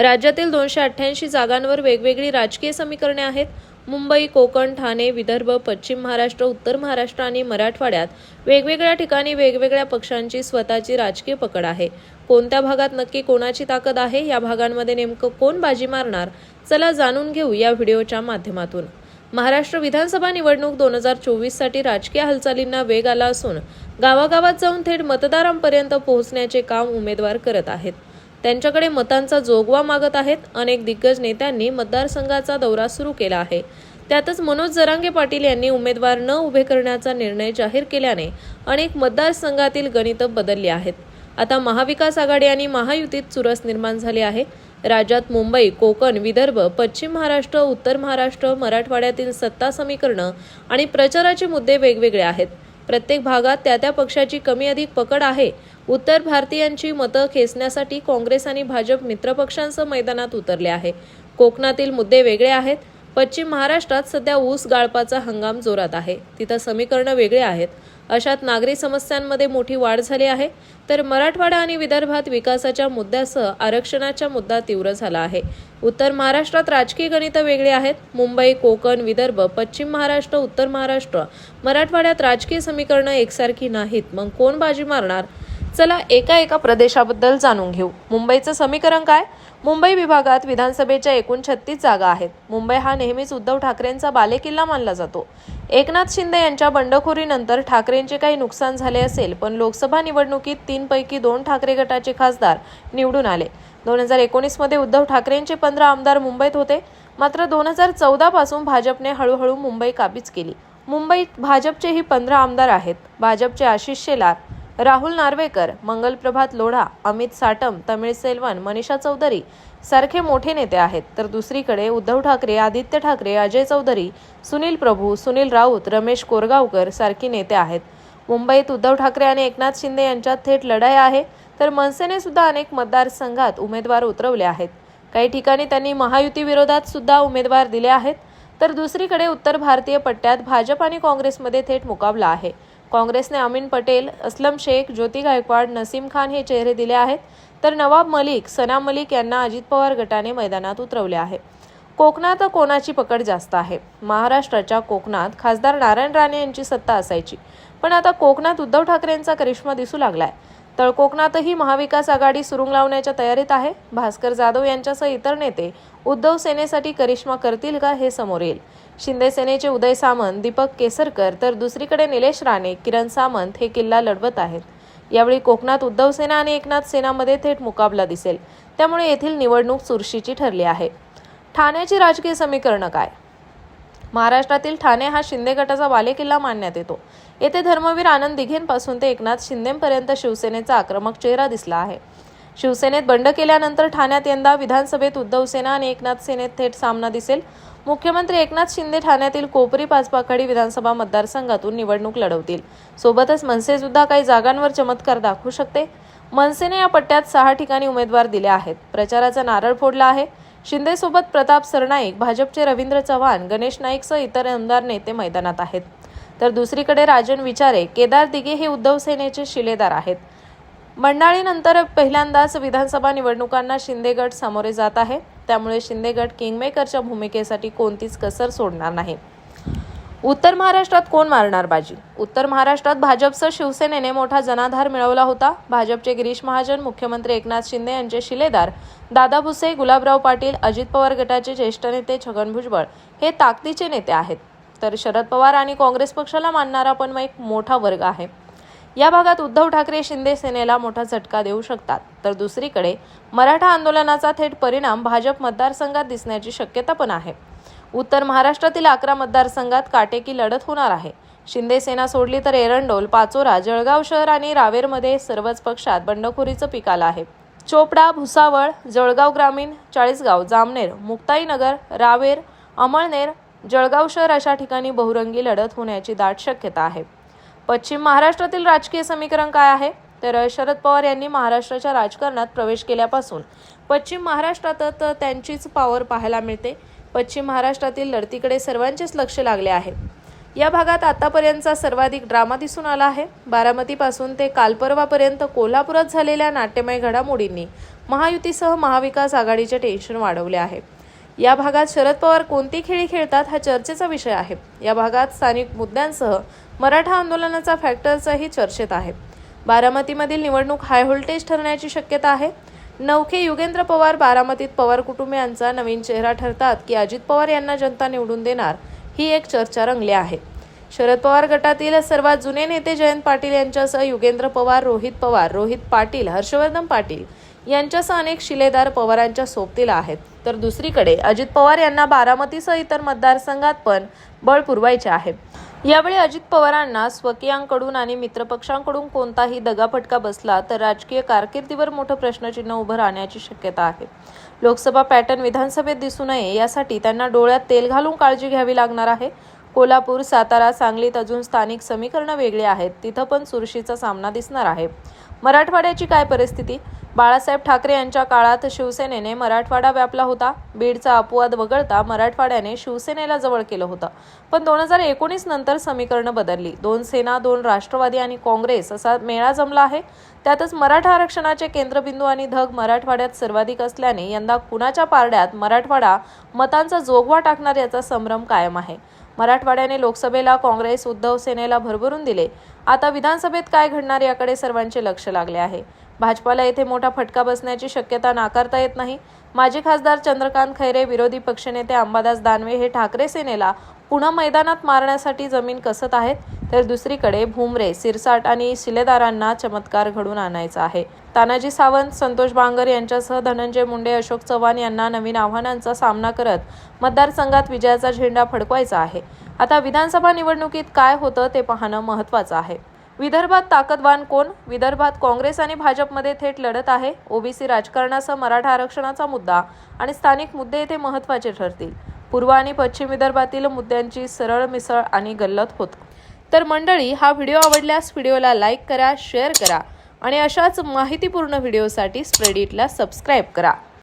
राज्यातील दोनशे अठ्ठ्याऐंशी जागांवर वेगवेगळी राजकीय समीकरणे आहेत. मुंबई कोकण ठाणे विदर्भ पश्चिम महाराष्ट्र उत्तर महाराष्ट्र आणि मराठवाड्यात वेगवेगळ्या ठिकाणी वेगवेगळ्या पक्षांची स्वतःची राजकीय पकड आहे. कोणत्या भागात नक्की कोणाची ताकद आहे या भागांमध्ये नेमकं कोण बाजी मारणार चला जाणून घेऊ या व्हिडिओच्या माध्यमातून. महाराष्ट्र विधानसभा निवडणूक दोन हजार चोवीससाठी राजकीय हालचालींना वेग आला असून गावागावात जाऊन थेट मतदारांपर्यंत पोहोचण्याचे काम उमेदवार करत आहेत. त्यांच्याकडे मतांचा जोगवा मागत आहेत. अनेक दिग्गज नेत्यांनी मतदारसंघाचा दौरा सुरू केला आहे. त्यातच मनोज जरांगे पाटील यांनी उमेदवार न उभे करण्याचा निर्णय जाहीर केल्याने अनेक मतदारसंघातील गणित बदलली आहेत. आता महाविकास आघाडी आणि महायुतीत चुरस निर्माण झाली आहे. राज्यात मुंबई कोकण विदर्भ पश्चिम महाराष्ट्र उत्तर महाराष्ट्र मराठवाड्यातील सत्ता समीकरणं आणि प्रचाराचे मुद्दे वेगवेगळे आहेत. प्रत्येक भागात त्या त्या पक्षाची कमी अधिक पकड आहे. उत्तर भारतीयांची मतं खेचण्यासाठी काँग्रेस आणि भाजप मित्रपक्षांसह मैदानात उतरले आहे. कोकणातील मुद्दे वेगळे आहेत. पश्चिम महाराष्ट्रात सध्या ऊस गाळपाचा हंगाम जोरात आहे. तिथं समीकरणं वेगळे आहेत. अशात नागरी समस्यांमध्ये मोठी वाढ झाली आहे. तर मराठवाडा आणि विदर्भात विकासाच्या मुद्द्यासह आरक्षणाचा मुद्दा तीव्र झाला आहे. उत्तर महाराष्ट्रात राजकीय गणितं वेगळी आहेत. मुंबई कोकण विदर्भ पश्चिम महाराष्ट्र उत्तर महाराष्ट्र. मराठवाड्यात राजकीय समीकरणं एकसारखी नाहीत. मग कोण बाजी मारणार? चला एका एका प्रदेशाबद्दल जाणून घेऊ. मुंबईचं समीकरण काय? मुंबई विभागात विधानसभेच्या एकूण छत्तीस जागा आहेत. मुंबई हा नेहमीच उद्धव ठाकरेंचा बालेकिल्ला मानला जातो. एकनाथ शिंदे यांच्या बंडखोरीनंतर ठाकरेंचे काही नुकसान झाले असेल पण लोकसभा निवडणुकीत तीनपैकी दोन ठाकरे गटाचे खासदार निवडून आले. दोन हजार एकोणीसमध्ये उद्धव ठाकरेंचे पंधरा आमदार मुंबईत होते. मात्र दोन हजार चौदापासून भाजपने हळूहळू मुंबई काबीज केली. मुंबईत भाजपचेही पंधरा आमदार आहेत. भाजपचे आशिष शेलार राहुल नार्वेकर मंगलप्रभात लोढा अमित साटम तमिळ सेल्वन मनीषा चौधरी सारखे मोठे नेते आहेत. तर दुसरीकडे उद्धव ठाकरे आदित्य ठाकरे अजय चौधरी सुनील प्रभू सुनील राऊत रमेश कोरगावकर सारखी नेते आहेत. मुंबईत उद्धव ठाकरे आणि एकनाथ शिंदे यांच्यात थेट लढाई आहे. तर मनसेने सुद्धा अनेक मतदारसंघात उमेदवार उतरवले आहेत. काही ठिकाणी त्यांनी महायुती विरोधात सुद्धा उमेदवार दिले आहेत. तर दुसरीकडे उत्तर भारतीय पट्ट्यात भाजप आणि काँग्रेसमध्ये थेट मुकाबला आहे. काँग्रेसने अमीन पटेल असलम शेख ज्योती गायकवाड नसीम खान हे चेहरे दिले आहेत. तर नवाब मलिक सना मलिक यांना अजित पवार गटाने मैदानात उतरवले आहे. कोकणात कोणाची पकड जास्त आहे? महाराष्ट्राच्या कोकणात खासदार नारायण राणे यांची सत्ता असायची. पण आता कोकणात उद्धव ठाकरेंचा करिश्मा दिसू लागलाय. तर कोकणातही महाविकास आघाडी सुरुंग लावण्याच्या तयारीत आहे. भास्कर जाधव यांच्यासह इतर नेते उद्धव सेनेसाठी करिश्मा करतील का हे समोर येईल. शिंदे सेनेचे उदय सामंत दीपक केसरकर तर दुसरीकडे निलेश राणे किरण सामंत हे किल्ला लढवत आहेत. यावेळी कोकणात उद्धव सेना आणि एकनाथ सेनामध्ये थेट मुकाबला दिसेल. त्यामुळे येथील निवडणूक चुरशीची ठरली आहे. ठाण्याची राजकीय समीकरणं काय? महाराष्ट्रातील ठाणे हा शिंदे गटाचा बालेकिल्ला मानण्यात येतो. येथे धर्मवीर आनंद दिघेंपासून ते एकनाथ शिंदेपर्यंत शिवसेनेचा आक्रमक चेहरा दिसला आहे. शिवसेनेत बंड केल्यानंतर ठाण्यात यंदा विधानसभेत उद्धव सेना आणि एकनाथ सेनेत थेट सामना दिसेल. मुख्यमंत्री एकनाथ शिंदे ठाण्यातील कोपरी पाचपाखाडी विधानसभा मतदारसंघातून निवडणूक लढवतील. सोबतच मनसे सुद्धा काही जागांवर चमत्कार दाखवू शकते. मनसेने या पट्ट्यात सहा ठिकाणी उमेदवार दिले आहेत. प्रचाराचा नारळ फोडला आहे. शिंदेसोबत प्रताप सरनाईक भाजपचे रवींद्र चव्हाण गणेश नाईकसह इतर आमदार नेते मैदानात आहेत. तर दुसरीकडे राजन विचारे केदार दिघे हे उद्धव सेनेचे शिलेदार आहेत. मंडाळीनंतर पहिल्यांदाच विधानसभा निवडणुकांना शिंदे गट सामोरे जात आहे. त्यामुळे शिंदे गट किंगमेकरच्या भूमिकेसाठी कोणतीच कसर सोडणार नाही. उत्तर महाराष्ट्रात कोण मारणार बाजी? उत्तर महाराष्ट्रात भाजपसह शिवसेनेने मोठा जनाधार मिळवला होता. भाजपचे गिरीश महाजन मुख्यमंत्री एकनाथ शिंदे यांचे शिलेदार दादा भुसे गुलाबराव पाटील अजित पवार गटाचे ज्येष्ठ नेते छगन भुजबळ हे ताकदीचे नेते आहेत. तर शरद पवार आणि काँग्रेस पक्षाला मानणारा पण एक मोठा वर्ग आहे. या भागात उद्धव ठाकरे शिंदे सेनेला मोठा झटका देऊ शकतात. तर दुसरीकडे मराठा आंदोलनाचा थेट परिणाम भाजप मतदारसंघात दिसण्याची शक्यता पण आहे. उत्तर महाराष्ट्रातील अकरा मतदारसंघात काटेकी लढत होणार आहे. शिंदे सेना सोडली तर एरंडोल पाचोरा जळगाव शहर आणि रावेरमध्ये सर्वच पक्षात बंडखोरीचं पीक आलं आहे. चोपडा भुसावळ जळगाव ग्रामीण चाळीसगाव जामनेर मुक्ताईनगर रावेर अमळनेर जळगाव शहर अशा ठिकाणी बहुरंगी लढत होण्याची दाट शक्यता आहे. पश्चिम महाराष्ट्रातील राजकीय समीकरण काय आहे? तर शरद पवार यांनी महाराष्ट्राच्या राजकारणात प्रवेश केल्यापासून पश्चिम महाराष्ट्रात त्यांचीच पॉवर पाहायला मिळते. पश्चिम महाराष्ट्रातील लढतीकडे सर्वांचेच लक्ष लागले आहे. या भागात आतापर्यंतचा सर्वाधिक ड्रामा दिसून आला आहे. बारामतीपासून ते कालपर्वापर्यंत कोल्हापुरात झालेल्या नाट्यमय घडामोडींनी महायुतीसह महाविकास आघाडीचे टेन्शन वाढवले आहे. या भागात शरद पवार कोणती खेळी खेळतात हा चर्चेचा विषय आहे. या भागात स्थानिक मुद्द्यांसह मराठा आंदोलनाचा फॅक्टरचाही चर्चेत आहे. बारामतीमधील निवडणूक हाय व्होल्टेज ठरण्याची शक्यता आहे. नवखे युगेंद्र पवार बारामतीत पवार कुटुंबियांचा नवीन चेहरा ठरतात की अजित पवार यांना जनता निवडून देणार ही एक चर्चा रंगली आहे. शरद पवार गटातील सर्वात जुने नेते जयंत पाटील यांच्यासह युगेंद्र पवार रोहित पवार रोहित पाटील हर्षवर्धन पाटील यांच्यासह अनेक शिलेदार पवारांच्या सोबतीला आहेत. तर दुसरीकडे अजित पवार यांना बारामतीसह इतर मतदारसंघात पण बळ पुरवायचे आहे. यावेळी अजित पवारांना स्वकीयांकडून आणि मित्रपक्षांकडून कोणताही दगाफटका बसला तर राजकीय कारकिर्दीवर मोठं प्रश्नचिन्ह उभं राहण्याची शक्यता आहे. लोकसभा पॅटर्न विधानसभेत दिसू नये यासाठी त्यांना डोळ्यात तेल घालून काळजी घ्यावी लागणार आहे. कोल्हापूर सातारा सांगलीत अजून स्थानिक समीकरणं वेगळी आहेत. तिथं पण चुरशीचा सामना दिसणार आहे. मराठवाड्याची काय परिस्थिती? बाळासाहेब ठाकरे यांच्या काळात शिवसेनेने मराठवाडा व्यापला होता. बीडचा अपवाद वगळता मराठवाड्याने शिवसेनेला जवळ केलं होतं. पण दोन हजार एकोणीस नंतर समीकरणं बदलली. दोन सेना दोन राष्ट्रवादी आणि काँग्रेस असा मेळा जमला आहे. त्यातच मराठा आरक्षणाचे केंद्रबिंदू आणि धग मराठवाड्यात सर्वाधिक असल्याने यंदा कुणाच्या पारड्यात मराठवाडा मतांचा जोगवा टाकणार याचा संभ्रम कायम आहे. मराठवाड्याने लोकसभेला काँग्रेस उद्धव सेनेला भरभरून दिले. आता विधानसभेत काय घडणार याकडे सर्वांचे लक्ष लागले आहे. भाजपाला येथे मोठा फटका बसण्याची शक्यता नाकारता येत नाही. माजी खासदार चंद्रकांत खैरे विरोधी पक्षनेते अंबादास दानवे हे ठाकरे सेनेला पुन्हा मैदानात मारण्यासाठी जमीन कसत आहेत तर दुसरीकडे भुमरे सिरसाट आणि शिलेदारांना चमत्कार घडून आणायचा आहे. तानाजी सावंत संतोष बांगर यांच्यासह धनंजय मुंडे अशोक चव्हाण यांना नवीन आव्हानांचा सामना करत मतदारसंघात विजयाचा झेंडा फडकवायचा आहे. आता विधानसभा निवडणुकीत काय होतं ते पाहणं महत्त्वाचं आहे. विदर्भात ताकदवान कोण? विदर्भात काँग्रेस आणि भाजपमध्ये थेट लढत आहे. ओबीसी राजकारणासह मराठा आरक्षणाचा मुद्दा आणि स्थानिक मुद्दे येथे महत्त्वाचे ठरतील. पूर्व आणि पश्चिम विदर्भातील मुद्द्यांची सरळ मिसळ आणि गल्लत होत. तर मंडळी हा व्हिडिओ आवडल्यास व्हिडिओला लाईक करा शेअर करा आणि अशाच माहितीपूर्ण व्हिडिओसाठी स्प्रेडिटला सबस्क्राईब करा.